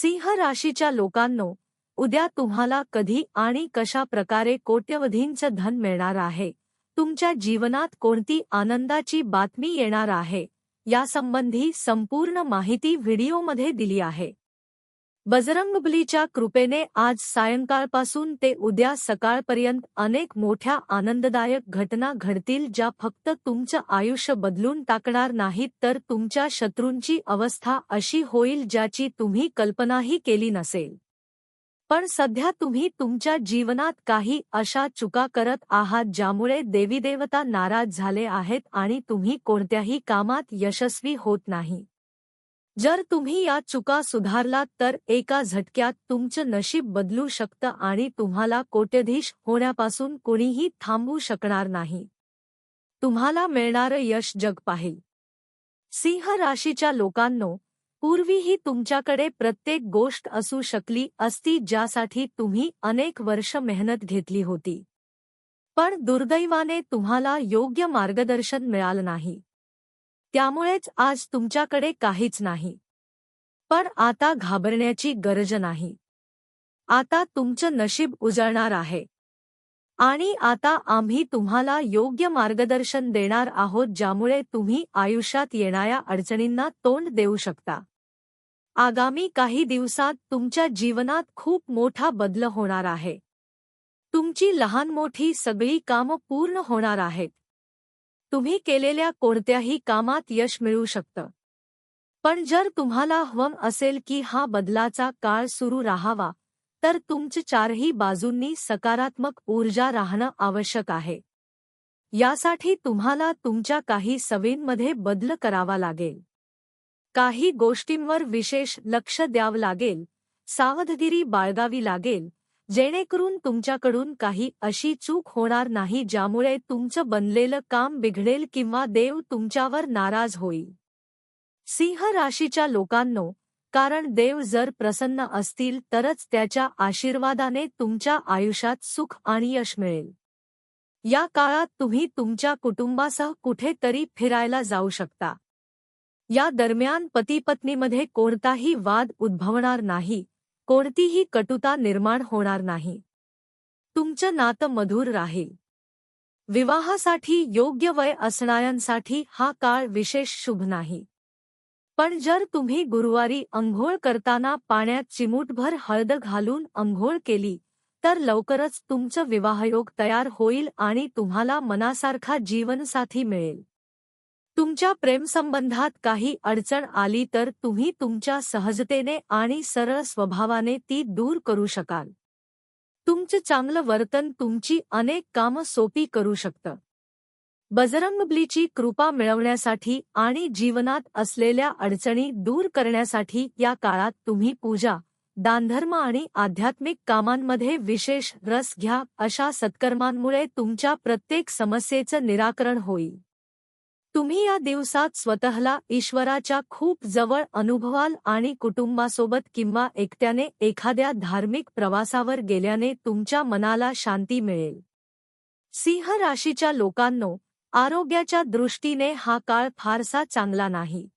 सिंह राशीच्या लोकांनो उद्या तुम्हाला कधी आणि कशा प्रकारे कोट्यवधींचं धन मिळणार आहे? तुमच्या जीवनात कोणती आनंदाची बातमी येणार आहे? यासंबंधी संपूर्ण माहिती व्हिडिओमध्ये दिली आहे. बजरंगबलीच्या कृपेने आज सायंकाळपासून ते उद्या सकाळपर्यंत अनेक मोठ्या आनंददायक घटना घडतील ज्या फक्त तुमचं आयुष्य बदलून टाकणार नाहीत तर तुमच्या शत्रूंची अवस्था अशी होईल ज्याची तुम्ही कल्पनाही केली नसेल. पण सध्या तुम्ही तुमच्या जीवनात काही अशा चुका करत आहात ज्यामुळे देवीदेवता नाराज झाले आहेत आणि तुम्ही कोणत्याही कामात यशस्वी होत नाही. जर तुम्ही या चुका सुधारलात तर एका झटक्यात तुमचं नशीब बदलू शकतं आणि तुम्हाला कोट्यधीश होण्यापासून कोणीही थांबू शकणार नाही. तुम्हाला मिळणारं यश जग पाहिल. सिंह राशीच्या लोकांनो पूर्वीही तुमच्याकडे प्रत्येक गोष्ट असू शकली असती ज्यासाठी तुम्ही अनेक वर्ष मेहनत घेतली होती. पण दुर्दैवाने तुम्हाला योग्य मार्गदर्शन मिळालं नाही. त्यामुळेच आज तुमच्याकडे काहीच नाही. पण आता घाबरण्याची गरज नाही. आता तुमचं नशीब उजळणार आहे. आणि आता आम्ही तुम्हाला योग्य मार्गदर्शन देणार आहोत ज्यामुळे तुम्ही आयुष्यात येणाऱ्या अडचणींना तोंड देऊ शकता. आगामी काही दिवसात तुमच्या जीवनात खूप मोठा बदल होणार आहे. तुमची लहान मोठी सगळी कामं पूर्ण होणार आहेत. तुम्ही केलेल्या कोणत्याही कामात यश मिळू शकतं. पण जर तुम्हाला हवं असेल की हा बदलाचा काळ सुरू राहावा तर तुमच्या चारही बाजूंनी सकारात्मक ऊर्जा राहणं आवश्यक आहे. यासाठी तुम्हाला तुमच्या काही सवयींमध्ये बदल करावा लागेल. काही गोष्टींवर विशेष लक्ष द्यावं लागेल सावधगिरी बाळगावी लागेल जेणेकरून तुमच्याकडून काही अशी चूक होणार नाही ज्यामुळे तुमचं बनलेलं काम बिघडेल किंवा देव तुमच्यावर नाराज होईल. सिंह राशीच्या लोकांनो कारण देव जर प्रसन्न असतील तरच त्याच्या आशीर्वादाने तुमच्या आयुष्यात सुख आणि यश मिळेल. या काळात तुम्ही तुमच्या कुटुंबासह कुठेतरी फिरायला जाऊ शकता. या दरम्यान पतीपत्नीमध्ये कोणताही वाद उद्भवणार नाही. कोणतीही कटुता निर्माण होणार नाही. तुमचं नातं मधुर राहील. विवाहासाठी योग्य वय असणाऱ्यांसाठी हा काळ विशेष शुभ नाही. पण जर तुम्ही गुरुवारी अंघोळ करताना पाण्यात चिमूटभर हळद घालून अंघोळ केली तर लवकरच तुमचं विवाहयोग तयार होईल आणि तुम्हाला मनासारखा जीवनसाथी मिळेल. तुमच्या प्रेमसंबंधात काही अडचण आली तर तुम्ही तुमच्या सहजतेने आणि सरळ स्वभावाने ती दूर करू शकाल. तुमचं चांगलं वर्तन तुमची अनेक कामं सोपी करू शकतं. बजरंगबलीची कृपा मिळवण्यासाठी आणि जीवनात असलेल्या अडचणी दूर करण्यासाठी या काळात तुम्ही पूजा दानधर्म आणि आध्यात्मिक कामांमध्ये विशेष रस घ्या अशा सत्कर्मांमुळे तुमच्या प्रत्येक समस्येचं निराकरण होईल. तुम्ही या दिवसात स्वतःला ईश्वराच्या खूप जवळ अनुभवाल आणि कुटुंबासोबत किंवा एकट्याने एखाद्या धार्मिक प्रवासावर गेल्याने तुमच्या मनाला शांती मिळेल. सिंह राशीच्या लोकांनो आरोग्याच्या दृष्टीने हा काळ फारसा चांगला नाही.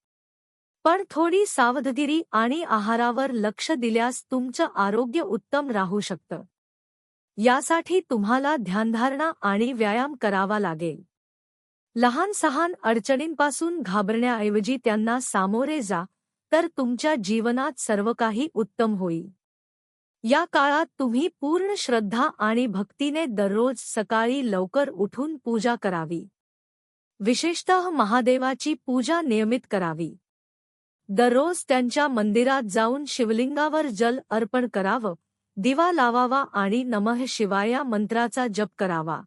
पण थोडी सावधगिरी आणि आहारावर लक्ष दिल्यास तुमचं आरोग्य उत्तम राहू शकतं. यासाठी तुम्हाला ध्यानधारणा आणि व्यायाम करावा लागेल. लहान सहान अडचणींपासून घाबरण्याऐवजी त्यांना सामोरे जा तर तुमच्या जीवनात सर्व काही उत्तम होईल. या काळात तुम्ही पूर्ण श्रद्धा आणि भक्तीने दररोज सकाळी लवकर उठून पूजा करावी. विशेषतः महादेवाची पूजा नियमित करावी. दररोज त्यांच्या मंदिरात जाऊन शिवलिंगावर जल अर्पण करावं दिवा लावावा आणि नमः शिवाया मंत्राचा जप करावा.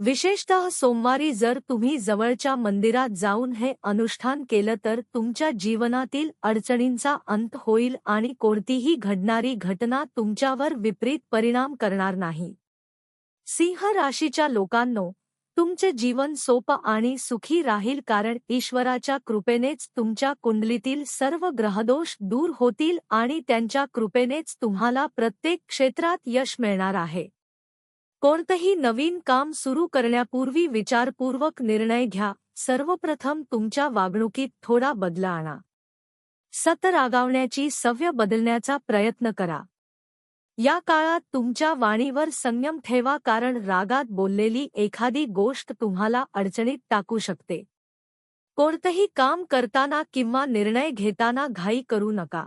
विशेषतः सोमवारी जर तुम्ही जवळच्या मंदिरात जाऊन हे अनुष्ठान केलं तर तुमच्या जीवनातील अडचणींचा अंत होईल आणि कोणतीही घडणारी घटना तुमच्यावर विपरीत परिणाम करणार नाही. सिंह राशीच्या लोकांनो तुमचे जीवन सोपं आणि सुखी राहील कारण ईश्वराच्या कृपेनेच तुमच्या कुंडलीतील सर्व ग्रहदोष दूर होतील आणि त्यांच्या कृपेनेच तुम्हाला प्रत्येक क्षेत्रात यश मिळणार आहे. कोणतंही नवीन काम सुरू करण्यापूर्वी विचारपूर्वक निर्णय घ्या. सर्वप्रथम तुमच्या वागणुकीत थोडा बदला आणा. सत रागावण्याची सव्य बदलण्याचा प्रयत्न करा. या काळात तुमच्या वाणीवर संयम ठेवा कारण रागात बोललेली एखादी गोष्ट तुम्हाला अडचणीत टाकू शकते. कोणतंही काम करताना किंवा निर्णय घेताना घाई करू नका.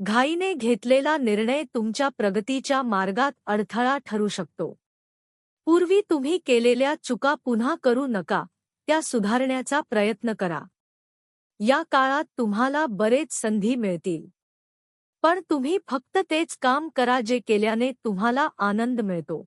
घाईने घेतलेला निर्णय तुमच्या प्रगतीच्या मार्गात अडथळा ठरू शकतो. पूर्वी तुम्ही केलेल्या चुका पुन्हा करू नका त्या सुधारण्याचा प्रयत्न करा. या काळात तुम्हाला बरेच संधी मिळतील. पण तुम्ही फक्त तेच काम करा जे केल्याने तुम्हाला आनंद मिळतो.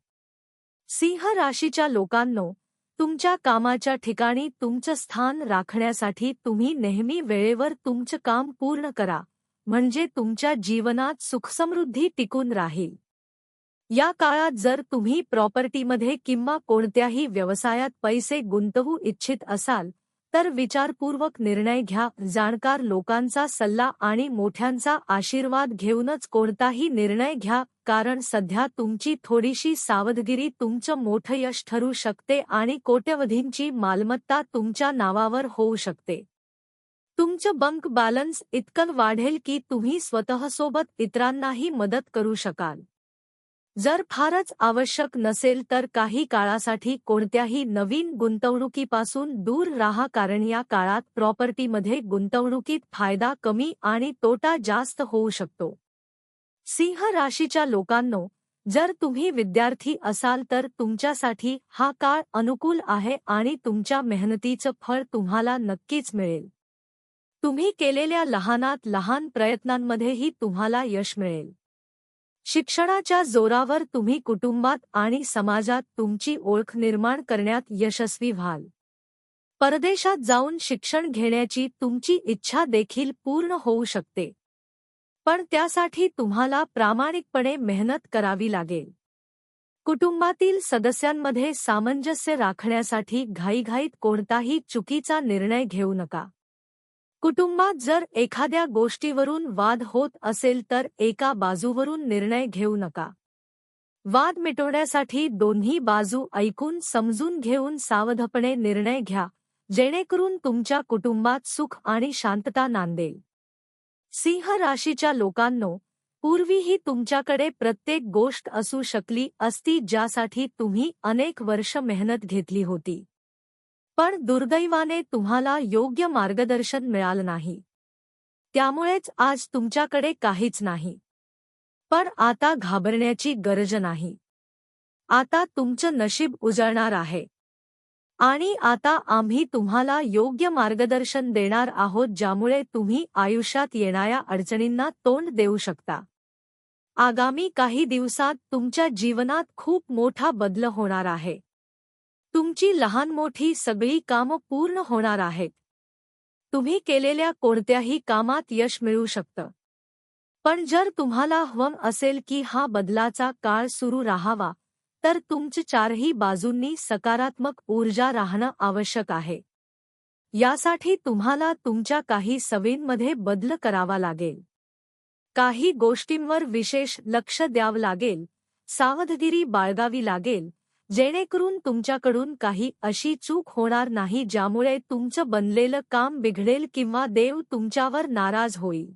सिंह राशीच्या लोकांनो तुमच्या कामाच्या ठिकाणी तुमचं स्थान राखण्यासाठी तुम्ही नेहमी वेळेवर तुमचं काम पूर्ण करा. म्हणजे तुमच्या जीवनात सुखसमृद्धी टिकून राहील. या काळात जर तुम्ही प्रॉपर्टीमध्ये किंवा कोणत्याही व्यवसायात पैसे गुंतवू इच्छित असाल तर विचारपूर्वक निर्णय घ्या जाणकार लोकांचा सल्ला आणि मोठ्यांचा आशीर्वाद घेऊनच कोणताही निर्णय घ्या कारण सध्या तुमची थोडीशी सावधगिरी तुमचं मोठं यश ठरू शकते आणि कोट्यवधींची मालमत्ता तुमच्या नावावर होऊ शकते. तुमचं बंक बॅलन्स इतकं वाढेल की तुम्ही स्वतःसोबत इतरांनाही मदत करू शकाल. जर फारच आवश्यक नसेल तर काही काळासाठी कोणत्याही नवीन गुंतवणुकीपासून दूर राहा कारण या काळात प्रॉपर्टीमध्ये गुंतवणुकीत फायदा कमी आणि तोटा जास्त होऊ शकतो. सिंह राशीच्या लोकांनो जर तुम्ही विद्यार्थी असाल तर तुमच्यासाठी हा काळ अनुकूल आहे आणि तुमच्या मेहनतीचं फळ तुम्हाला नक्कीच मिळेल. तुम्ही केलेल्या लहानात लहान प्रयत्नांमध्येही तुम्हाला यश मिळेल. शिक्षणाच्या जोरावर तुम्ही कुटुंबात आणि समाजात तुमची ओळख निर्माण करण्यात यशस्वी व्हाल. परदेशात जाऊन शिक्षण घेण्याची तुमची इच्छा देखील पूर्ण होऊ शकते. पण त्यासाठी तुम्हाला प्रामाणिकपणे मेहनत करावी लागेल. कुटुंबातील सदस्यांमध्ये सामंजस्य राखण्यासाठी घाईघाईत कोणताही चुकीचा निर्णय घेऊ नका. कुटुंबात जर एखाद्या गोष्टीवरून वाद होत असेल तर एका बाजूवरून निर्णय घेऊ नका. वाद मिटवण्यासाठी दोन्ही बाजू ऐकून समजून घेऊन सावधपणे निर्णय घ्या जेणेकरून तुमच्या कुटुंबात सुख आणि शांतता नांदेल. सिंह राशीच्या लोकांनो पूर्वीही तुमच्याकडे प्रत्येक गोष्ट असू शकली असती ज्यासाठी तुम्ही अनेक वर्ष मेहनत घेतली होती. पण दुर्दैवाने तुम्हाला योग्य मार्गदर्शन मिळालं नाही. त्यामुळेच आज तुमच्याकडे काहीच नाही. पण आता घाबरण्याची गरज नाही. आता तुमचं नशीब उजळणार आहे. आणि आता आम्ही तुम्हाला योग्य मार्गदर्शन देणार आहोत ज्यामुळे तुम्ही आयुष्यात येणाऱ्या अडचणींना तोंड देऊ शकता. आगामी काही दिवसात तुमच्या जीवनात खूप मोठा बदल होणार आहे. तुमची लहान मोठी सगळी कामं पूर्ण होणार आहेत. तुम्ही केलेल्या कोणत्याही कामात यश मिळू शकतं. पण जर तुम्हाला हवं असेल की हा बदलाचा काळ सुरू राहावा तर तुमच्या चारही बाजूंनी सकारात्मक ऊर्जा राहणं आवश्यक आहे. यासाठी तुम्हाला तुमच्या काही सवयींमध्ये बदल करावा लागेल. काही गोष्टींवर विशेष लक्ष द्यावं लागेल सावधगिरी बाळगावी लागेल जेणेकरून तुमच्याकडून काही अशी चूक होणार नाही ज्यामुळे तुमचं बनलेलं काम बिघडेल किंवा देव तुमच्यावर नाराज होईल.